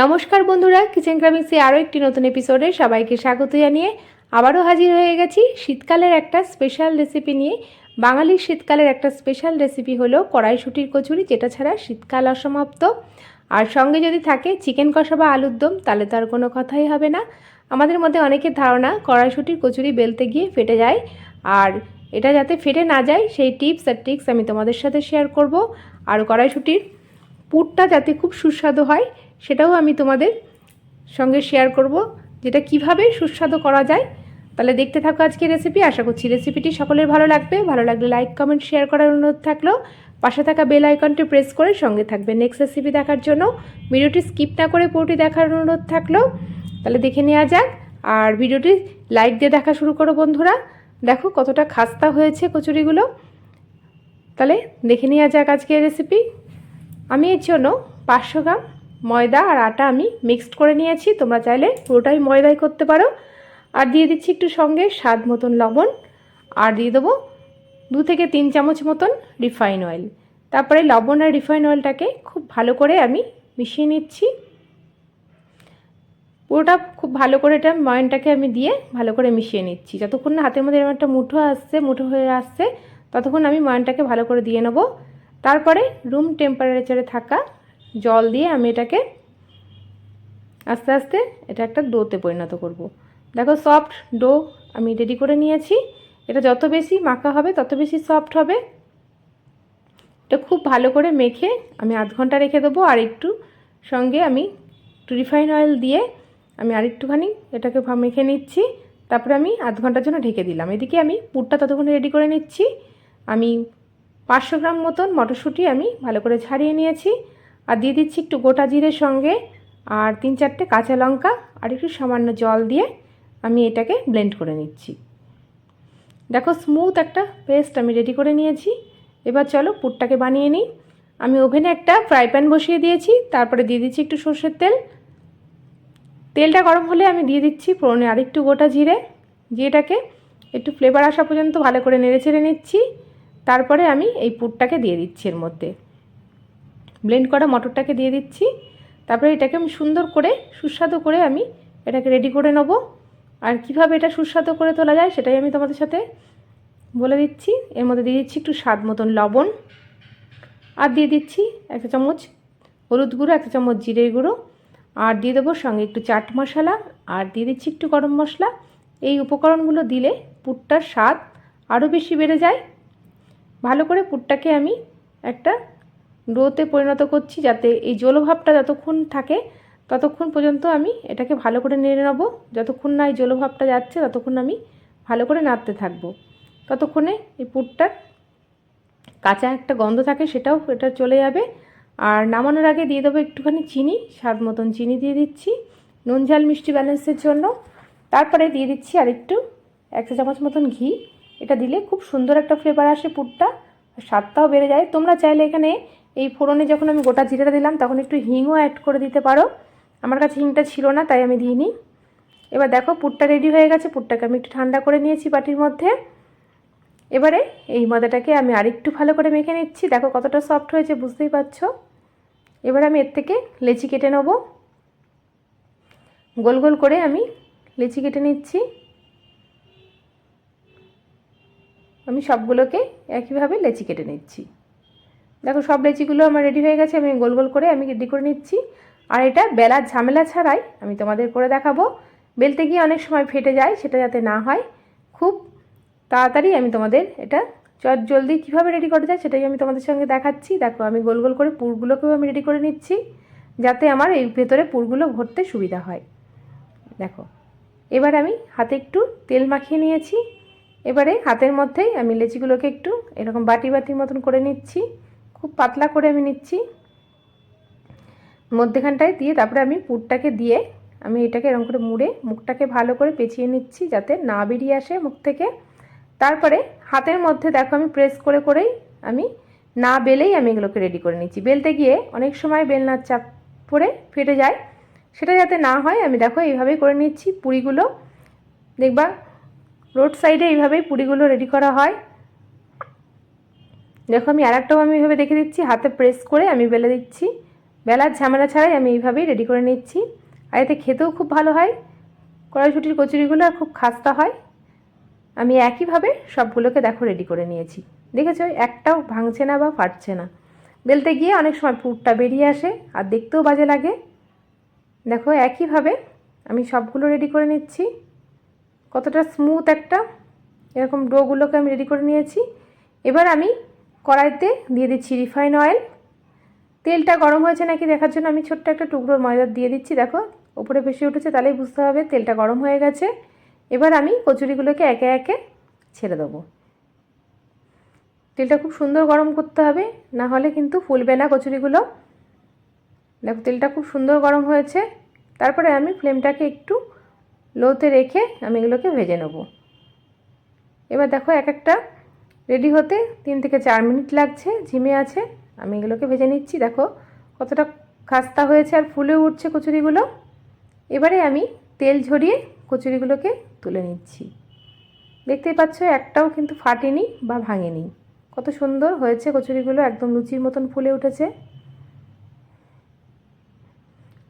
নমস্কার বন্ধুরা কিচেন ক্রামিক্সে আরও একটি নতুন এপিসোডে সবাইকে স্বাগত জানিয়ে আবারও হাজির হয়ে গেছি। শীতকালের একটা স্পেশাল রেসিপি নিয়ে। বাঙালির শীতকালের একটা স্পেশাল রেসিপি হলো কড়াইশুটির কচুরি, যেটা ছাড়া শীতকাল অসমাপ্ত। আর সঙ্গে যদি থাকে চিকেন কষা বা আলুর দম, তাহলে তো আর কোনো কথাই হবে না। আমাদের মধ্যে অনেকের ধারণা কড়াইশুটির কচুরি বেলতে গিয়ে ফেটে যায়। আর এটা যাতে ফেটে না যায়, সেই টিপস আর ট্রিক্স আমি তোমাদের সাথে শেয়ার করব। আর কড়াইশুটির পুরটা যাতে খুব সুস্বাদু হয় সেটাও আমি তোমাদের সঙ্গে শেয়ার করব, যেটা কীভাবে সুস্বাদু করা যায়। তাহলে দেখতে থাকো আজকে রেসিপি আশা করছি রেসিপিটি সকলের ভালো লাগবে। ভালো লাগলে লাইক কমেন্ট শেয়ার করার অনুরোধ থাকল। পাশে থাকা বেল আইকনটি প্রেস করে সঙ্গে থাকবে। নেক্সট রেসিপি দেখার জন্য ভিডিওটি স্কিপ না করে পুরোটি দেখার অনুরোধ থাকল। তাহলে দেখে নেওয়া যাক। আর ভিডিওটি লাইক দিয়ে দেখা শুরু করো বন্ধুরা। দেখো কতটা খাস্তা হয়েছে কচুরিগুলো। তাহলে দেখে নেওয়া যাক আজকের রেসিপি আমি এর জন্য পাঁচশো গ্রাম ময়দা আর আটা আমি মিক্সড করে নিয়েছি। তোমরা চাইলে পুরোটাই ময়দাই করতে পারো। আর দিয়ে দিচ্ছি একটু সঙ্গে স্বাদ মতন লবণ। আর দিয়ে দেবো দু থেকে তিন চামচ মতন রিফাইন অয়েল তারপরে লবণ আর রিফাইন অয়েলটাকে খুব ভালো করে আমি মিশিয়ে নিচ্ছি। পুরোটা খুব ভালো করে এটা ময়নটাকে আমি দিয়ে ভালো করে মিশিয়ে নিচ্ছি। যতক্ষণ না হাতের মধ্যে এরকম একটা মুঠো আসছে, মুঠো হয়ে আসছে, ততক্ষণ আমি ময়নটাকে ভালো করে দিয়ে নেব। তারপরে রুম টেম্পারেচারে থাকা জল দিয়ে আমি এটাকে আস্তে আস্তে এটা একটা ডোতে পরিণত করব। দেখো সফট ডো আমি রেডি করে নিয়েছি। এটা যত বেশি মাখা হবে, তত বেশি সফট হবে। এটা খুব ভালো করে মেখে আমি আধ ঘণ্টা রেখে দেবো আর একটু সঙ্গে আমি একটু রিফাইন অয়েল দিয়ে আমি আরেকটুখানি এটাকে মেখে নিচ্ছি। তারপরে আমি আধ ঘণ্টার জন্য ঢেকে দিলাম। এদিকে আমি পুরটা ততক্ষণে রেডি করে নিচ্ছি। আমি পাঁচশো গ্রাম মতন মটরশুঁটি আমি ভালো করে ছাড়িয়ে নিয়েছি। আর দিয়ে দিচ্ছি একটু গোটা জিরের সঙ্গে আর তিন চারটে কাঁচা লঙ্কা আর একটু সামান্য জল দিয়ে আমি এটাকে ব্লেন্ড করে নিচ্ছি। দেখো স্মুথ একটা পেস্ট আমি রেডি করে নিয়েছি। এবার চলো পুরটাকে বানিয়ে নিই। আমি ওভেনে একটা ফ্রাই প্যান বসিয়ে দিয়েছি, তারপরে দিয়ে দিচ্ছি একটু সর্ষের তেল। তেলটা গরম হলে আমি দিয়ে দিচ্ছি ফোড়নে আরেকটু গোটা জিরে জিরেটাকে একটু ফ্লেভার আসা পর্যন্ত ভালো করে নেড়ে চেড়ে নিচ্ছি। তারপরে আমি এই পুরটাকে দিয়ে দিচ্ছি এর মধ্যে। ব্লেন্ড করা মটরটাকে দিয়ে দিচ্ছি। তারপরে এটাকে আমি সুন্দর করে, সুস্বাদু করে আমি এটাকে রেডি করে নেব। আর কীভাবে এটা সুস্বাদু করে তোলা যায় সেটাই আমি তোমাদের সাথে বলে দিচ্ছি। এর মধ্যে দিয়ে দিচ্ছি একটু স্বাদ মতন লবণ। আর দিয়ে দিচ্ছি একটা চামচ হলুদ গুঁড়ো একটা চামচ জিরের গুঁড়ো। আর দিয়ে দেবো সঙ্গে একটু চাট মশলা। আর দিয়ে দিচ্ছি একটু গরম মশলা। এই উপকরণগুলো দিলে পুরটার স্বাদ আরও বেশি বেড়ে যায়। ভালো করে পুরটাকে আমি একটা ডোতে পরিণত করছি যাতে এই জলভাবটা যতক্ষণ থাকে ততক্ষণ পর্যন্ত আমি এটাকে ভালো করে নেড়ে নেব। যতক্ষণ না এই জলভাবটা যাচ্ছে ততক্ষণ আমি ভালো করে নাড়তে থাকব। ততক্ষণে এই পুরটার কাঁচা একটা গন্ধ থাকে সেটাও এটা চলে যাবে। আর নামানোর আগে দিয়ে দেবো একটুখানি চিনি, স্বাদ মতন চিনি দিয়ে দিচ্ছি, নুন, ঝাল, মিষ্টি ব্যালেন্সের জন্য। তারপরে দিয়ে দিচ্ছি আর একটু এক চা চামচ মতন ঘি। এটা দিলে খুব সুন্দর একটা ফ্লেভার আসে পুরটা স্বাদটাও বেড়ে যায়। তোমরা চাইলে এখানে এই ফোড়নে যখন আমি গোটা জিরেটা দিলাম, তখন একটু হিংও অ্যাড করে দিতে পারো। আমার কাছে হিংটা ছিল না, তাই আমি দিইনি। এবার দেখো, পুরটা রেডি হয়ে গেছে। পুরটাকে আমি একটু ঠান্ডা করে নিয়েছি বাটির মধ্যে। এবারে এই ময়দাটাকে আমি আরেকটু ভালো করে মেখে নিচ্ছি। দেখো কতটা সফট হয়েছে, বুঝতেই পারছ? এবার আমি এর থেকে লেচি কেটে নেব। গোল গোল করে আমি লেচি কেটে নিচ্ছি। আমি সবগুলোকে একইভাবে লেচি কেটে নিচ্ছি। দেখো সব লেচিগুলো আমার রেডি হয়ে গেছে, আমি গোল গোল করে আমি রেডি করে নিচ্ছি। আর এটা বেলার ঝামেলা ছাড়াই আমি তোমাদের করে দেখাবো। বেলতে গিয়ে অনেক সময় ফেটে যায়, সেটা যাতে না হয়। খুব তাড়াতাড়ি আমি তোমাদের এটা চট জলদি কীভাবে রেডি করা যায় সেটাই আমি তোমাদের সঙ্গে দেখাচ্ছি। দেখো আমি গোল গোল করে পুরগুলোকেও আমি রেডি করে নিচ্ছি, যাতে আমার এই ভেতরে পুরগুলো ভরতে সুবিধা হয়। দেখো, এবার আমি হাতে একটু তেল মাখিয়ে নিয়েছি। এবারে হাতের মধ্যেই আমি লেচিগুলোকে একটু এরকম বাটি বাটির মতন করে নিচ্ছি। খুব পাতলা করে আমি নিচ্ছি। মধ্যেখানটায় দিয়ে তারপরে আমি পুরটাকে দিয়ে আমি এটাকে এরকম করে মুড়ে মুখটাকে ভালো করে পেঁচিয়ে নিচ্ছি যাতে না বেরিয়ে আসে মুখ থেকে। তারপরে হাতের মধ্যে দেখো আমি প্রেস করে করেই আমি না বেলেই আমি এগুলোকে রেডি করে নিচ্ছি। বেলতে গিয়ে অনেক সময় বেলনার চাপ পরে ফেটে যায়। সেটা যাতে না হয় আমি দেখো এইভাবেই করে নিচ্ছি। পুরিগুলো দেখবা রোড সাইডে এইভাবেই পুরিগুলো রেডি করা হয়। দেখো আমি আর একটাও আমি এইভাবে দেখে দিচ্ছি, হাতে প্রেস করে আমি বেলে দিচ্ছি। বেলার ঝামেলা ছাড়াই আমি এইভাবেই রেডি করে নিচ্ছি। আর এতে খেতেও খুব ভালো হয়, কড়াইশুটির কচুরিগুলো আর খুব খাস্তা হয়। আমি একইভাবে সবগুলোকে দেখো রেডি করে নিয়েছি। দেখেছ? একটাও ভাঙছে না বা ফাটছে না। বেলতে গিয়ে অনেক সময় পুরটা বেরিয়ে আসে আর দেখতেও বাজে লাগে। দেখো, একইভাবে আমি সবগুলো রেডি করে নিচ্ছি। কতটা স্মুথ একটা এরকম ডোগুলোকে আমি রেডি করে নিয়েছি। এবার আমি কড়াইতে দিয়ে দিচ্ছি রিফাইন অয়েল। তেলটা গরম হয়েছে নাকি দেখার জন্য আমি ছোট্ট একটা টুকরো ময়দা দিয়ে দিচ্ছি, দেখো। ওপরে ভেসে উঠেছে তাহলেই বুঝতে হবে, তেলটা গরম হয়ে গেছে। এবার আমি কচুরিগুলোকে একে একে ছেড়ে দেবো। তেলটা খুব সুন্দর গরম করতে হবে, না হলে কিন্তু ফুলবে না কচুরিগুলো। দেখো, তেলটা খুব সুন্দর গরম হয়েছে। তারপরে আমি ফ্লেমটাকে একটু লোতে রেখে আমি এগুলোকে ভেজে নেব। এবার দেখো, এক একটা রেডি হতে তিন থেকে চার মিনিট লাগছে, ঝিমে আছে। আমি এগুলোকে ভেজে নিচ্ছি, দেখো কতটা খাস্তা হয়েছে আর ফুলে উঠছে কচুরিগুলো। এবারে আমি তেল ঝরিয়ে কচুরিগুলোকে তুলে নিচ্ছি। দেখতেই পাচ্ছ একটাও কিন্তু ফাটেনি বা ভাঙেনি। কত সুন্দর হয়েছে কচুরিগুলো, একদম লুচির মতন ফুলে উঠেছে।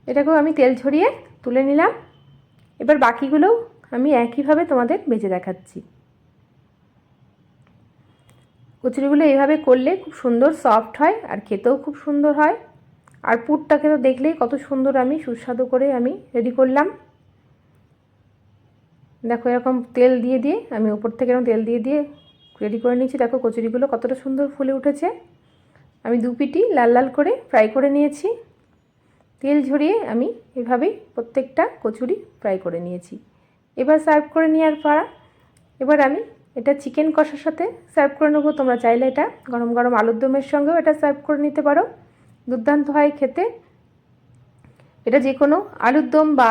এটাকেও আমি তেল ঝরিয়ে তুলে নিলাম। এবার বাকিগুলোও আমি একইভাবে তোমাদের বেজে দেখাচ্ছি। কচুরিগুলো এইভাবে করলে খুব সুন্দর সফট হয় আর খেতেও খুব সুন্দর হয়। আর পুরটাকে তো দেখলেই কত সুন্দর আমি, সুস্বাদু করে আমি রেডি করলাম। দেখো এরকম তেল দিয়ে দিয়ে, আমি ওপর থেকে এরকম তেল দিয়ে দিয়ে রেডি করে নিয়েছি। দেখো কচুরিগুলো কতটা সুন্দর ফুলে উঠেছে। আমি দু পিটি লাল লাল করে ফ্রাই করে নিয়েছি। তেল ঝরিয়ে আমি এভাবেই প্রত্যেকটা কচুরি ফ্রাই করে নিয়েছি। এবার সার্ভ করে নেওয়ার পর এবার আমি এটা চিকেন কষার সাথে সার্ভ করে নেব, তোমরা চাইলে এটা গরম গরম আলুর দমের সঙ্গেও এটা সার্ভ করে নিতে পারো। দুর্দান্ত হয় খেতে। এটা যে কোনো আলুর দম বা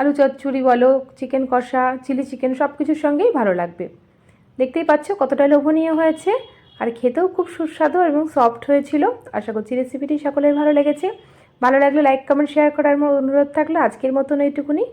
আলু চচ্চড়ি বলো, চিকেন কষা, চিলি চিকেন সব কিছুর সঙ্গেই ভালো লাগবে। দেখতেই পাচ্ছ কতটা লোভনীয় হয়েছে। আর খেতেও খুব সুস্বাদু এবং সফট হয়েছিল। আশা করছি রেসিপিটি সকলের ভালো লেগেছে। ভালো লাগলে লাইক কমেন্ট শেয়ার করার অনুরোধ থাকল। আজকের মতন এইটুকুনি।